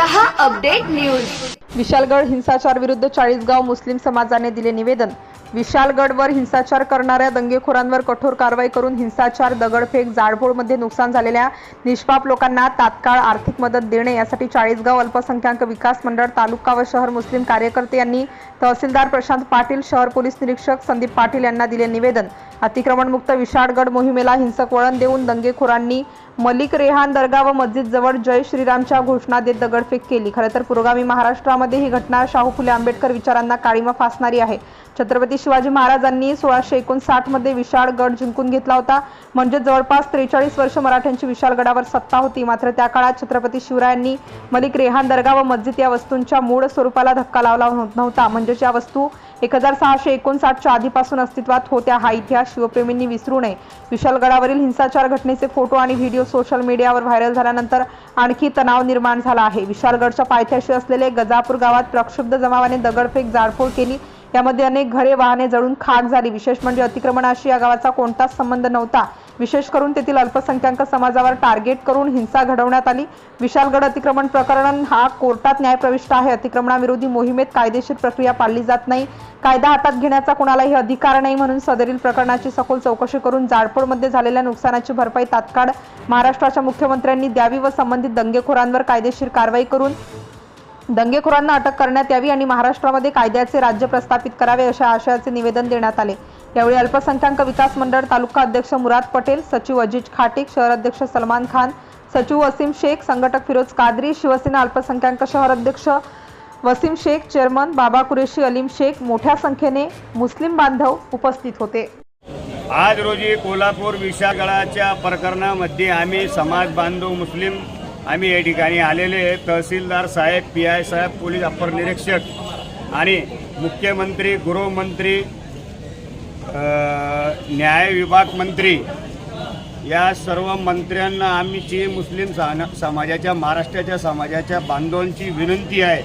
रहा update news. Vishalgad हिंसाचार विरुद्ध चाळीसगाव मुस्लिम समाजाने दिले निवेदन. विशालगडवर हिंसाचार करणाऱ्या दंगेखोरांवर कठोर कारवाई करून हिंसाचार दगडफेक जाळपोळमध्ये नुकसान झालेल्या निष्पाप लोकांना तात्काळ आर्थिक मदत देणे यासाठी चाळीसगाव अल्पसंख्याक विकास मंडळ तालुका व शहर मुस्लिम कार्यकर्ते यांनी तहसीलदार प्रशांत पाटील शहर पोलीस निरीक्षक संदीप पाटील यांना दिले निवेदन. अतिक्रमणमुक्त विशाळगड मोहिमेला हिंसक वळण देऊन दंगेखोरांनी मलिक रेहान दर्गा व मस्जिदजवळ जय श्रीरामच्या घोषणा देत दगडफेक केली. खरं तर पुरोगामी महाराष्ट्रामध्ये ही घटना शाहू फुले आंबेडकर विचारांना काळीमा फासणारी आहे. छत्रपती शिवाजी महाराजांनी सोळाशे एकोणसाठमध्ये विशाळगड जिंकून घेतला होता. म्हणजे जवळपास त्रेचाळीस वर्ष मराठ्यांची विशाळगडावर सत्ता होती. मात्र त्या काळात छत्रपती शिवरायांनी मलिक रेहान दर्गा व मस्जिद या वस्तूंच्या मूळ स्वरूपाला धक्का लावला नव्हता. म्हणजेच या वस्तू एक हजार सहाशे एकोणसाठच्या आधीपासून अस्तित्वात होत्या हा इतिहास शिवप्रेमींनी विसरू नये. विशालगडावरील हिंसाचार घटनेचे फोटो आणि व्हिडिओ सोशल मीडियावर व्हायरल झाल्यानंतर आणखी तणाव निर्माण झाला आहे. विशालगडच्या पायथ्याशी असलेले गजापूर गावात प्रक्षुब्ध जमावाने दगडफेक जाळपोळ केली. यामध्ये अनेक घरे वाहने जळून खाक झाली. विशेष म्हणजे अतिक्रमणाशी या गावाचा कोणताच संबंध नव्हता. विशेष करून तेथील अल्पसंख्याक समाजावर टार्गेट करून हिंसा घडवण्यात आली. विशालगड अतिक्रमण प्रकरण हा कोर्टात न्यायप्रविष्ट आहे. अतिक्रमणाविरोधी मोहिमेत कायदेशीर प्रक्रिया पाळली जात नाही. कायदा हातात घेण्याचा कुणालाही अधिकार नाही म्हणून सदरील प्रकरणाची सखोल चौकशी करून जाळपोळमध्ये झालेल्या नुकसानाची भरपाई तात्काळ महाराष्ट्राच्या मुख्यमंत्र्यांनी द्यावी व संबंधित दंगेखोरांवर कायदेशीर कारवाई करून दंगेखोरांना अटक करण्यात यावी आणि महाराष्ट्रामध्ये कायद्याचे राज्य प्रस्थापित करावे अशा आशयाचे निवेदन देण्यात आले. यावेळी अल्पसंख्याक विकास मंडळ तालुका अध्यक्ष मुराद पटेल सचिव अजिज खाटिक शहर अध्यक्ष सलमान खान सचिव वसीम शेख संघटक फिरोज कादरी शिवसेना अल्पसंख्याक शहर अध्यक्ष वसीम शेख चेअरमन बाबा कुरेशी अलीम शेख मोठ्या संख्येने मुस्लिम बांधव उपस्थित होते. आज रोजी कोल्हापूर विशागळाच्या प्रकरणामध्ये आम्ही समाज बांधव मुस्लिम आम्ही या ठिकाणी आलेले तहसीलदार साहेब पी आय साहेब पोलीस अप्पर निरीक्षक आणि मुख्यमंत्री गृहमंत्री न्याय विभाग मंत्री. या सर्व मंत्र्यांना आमची मुस्लिम सा- समाजाच्या महाराष्ट्राच्या समाजाच्या बांधवांची विनंती आहे.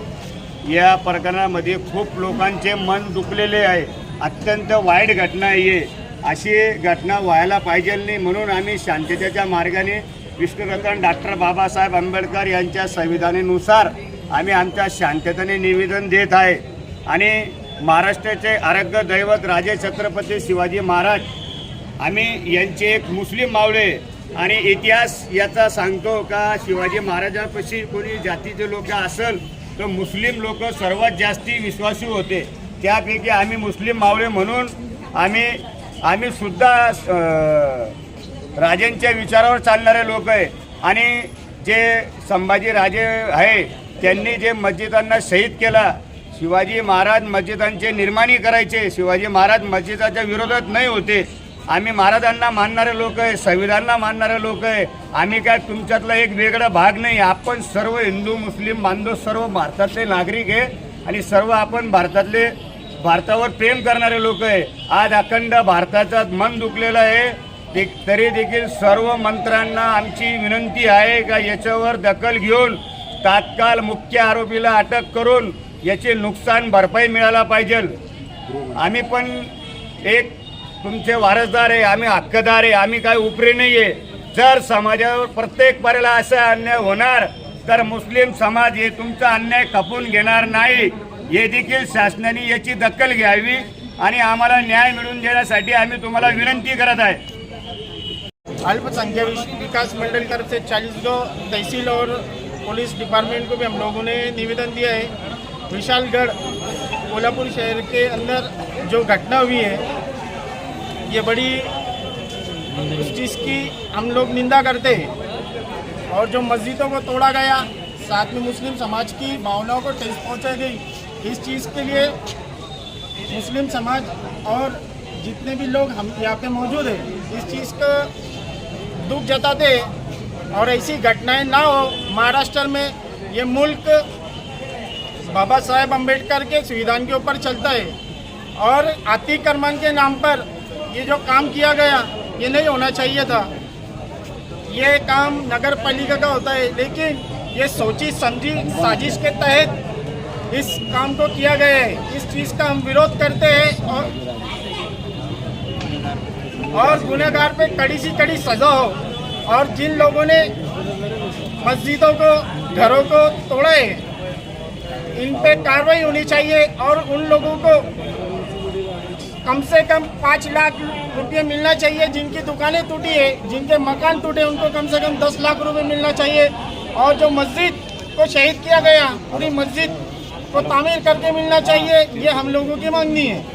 या प्रकरणामध्ये खूप लोकांचे मन दुखलेले आहे. अत्यंत वाईट घटना आहे. अशी घटना व्हायला पाहिजे नाही म्हणून आम्ही शांततेच्या मार्गाने विष्णुरतन डॉक्टर बाबासाहेब आंबेडकर यांच्या संविधानानुसार आम्ही आमच्या शांततेने निवेदन देत आहे. आणि महाराष्ट्राचे आरोग्य दैवत राजे छत्रपती शिवाजी महाराज आम्ही यांचे एक मुस्लिम मावळे आणि इतिहास याचा सांगतो का शिवाजी महाराजांपाशी कोणी जातीचे लोक असेल तर मुस्लिम लोक सर्वात जास्ती विश्वासू होते. त्यापैकी आम्ही मुस्लिम मावळे म्हणून आम्ही आम्ही सुद्धा राजेंच्या विचारावर चालणारे लोक आहे. आणि जे संभाजी राजे आहे त्यांनी जे मस्जिदांना शहीद केला शिवाजी महाराज मस्जिदांचे निर्माणी करायचे. शिवाजी महाराज मस्जिदाच्या विरोधात नाही होते. आम्ही महाराजांना मानणारे लोक आहे संविधानला मानणारे लोक आहे. आम्ही काय तुमच्यातला एक वेगळा भाग नाही. आपण सर्व हिंदू मुस्लिम बांधव सर्व भारतातले नागरिक आहे. आणि सर्व आपण भारतातले भारतावर प्रेम करणारे लोक आहे. आज अखंड भारताचा मन दुखलेलं आहे. ते तरी देखील सर्व मंत्र्यांना आमची विनंती आहे का याच्यावर दखल घेऊन तात्काळ मुख्य आरोपीला अटक करून याचे नुकसान भरपाई मिळायला पाहिजे. आम्ही पण एक तुमचे वारसदार आहे आम्ही हक्कदार आहे आम्ही काय उपरे नाही आहे जर समाजावर प्रत्येक पारेला असा अन्याय होणार तर मुस्लिम समाज हे तुमचा अन्याय खपून घेणार नाही. हे देखील शासनाने याची दखल घ्यावी आणि आम्हाला न्याय मिळवून देण्यासाठी आम्ही तुम्हाला विनंती करत आहे. अल्पसंख्यक विकास मंडल तरफ़ से चालीस गो तहसील और पुलिस डिपार्टमेंट को भी हम लोगों ने निवेदन दिया है। विशालगढ़, कोल्हापुर शहर के अंदर जो घटना हुई है, ये बड़ी उस चीज़ की हम लोग निंदा करते हैं। और जो मस्जिदों को तोड़ा गया, साथ में मुस्लिम समाज की भावनाओं को ठेस पहुंचाई गई, इस चीज़ के लिए मुस्लिम समाज और जितने भी लोग हम यहाँ पे मौजूद हैं, इस चीज़ का दुख जताते और ऐसी घटनाएँ ना हो, महाराष्ट्र में ये मुल्क बाबा साहेब अंबेडकर के संविधान के ऊपर चलता है और अतिक्रमण के नाम पर ये जो काम किया गया, ये नहीं होना चाहिए था। ये काम नगर पालिका का होता है, लेकिन ये सोची समझी साजिश के तहत इस काम को किया गया है। इस चीज़ का हम विरोध करते हैं और और गुनहगार पे कड़ी सी कड़ी सजा हो। और जिन लोगों ने मस्जिदों को, घरों को तोड़ा है, इन पे कार्रवाई होनी चाहिए और उन लोगों को कम से कम पाँच लाख रुपये मिलना चाहिए। जिनकी दुकानें टूटी है, जिनके मकान टूटे उनको कम से कम दस लाख रुपए मिलना चाहिए। और जो मस्जिद को शहीद किया गया, पूरी मस्जिद को तामीर करके मिलना चाहिए, ये हम लोगों की मांगनी है।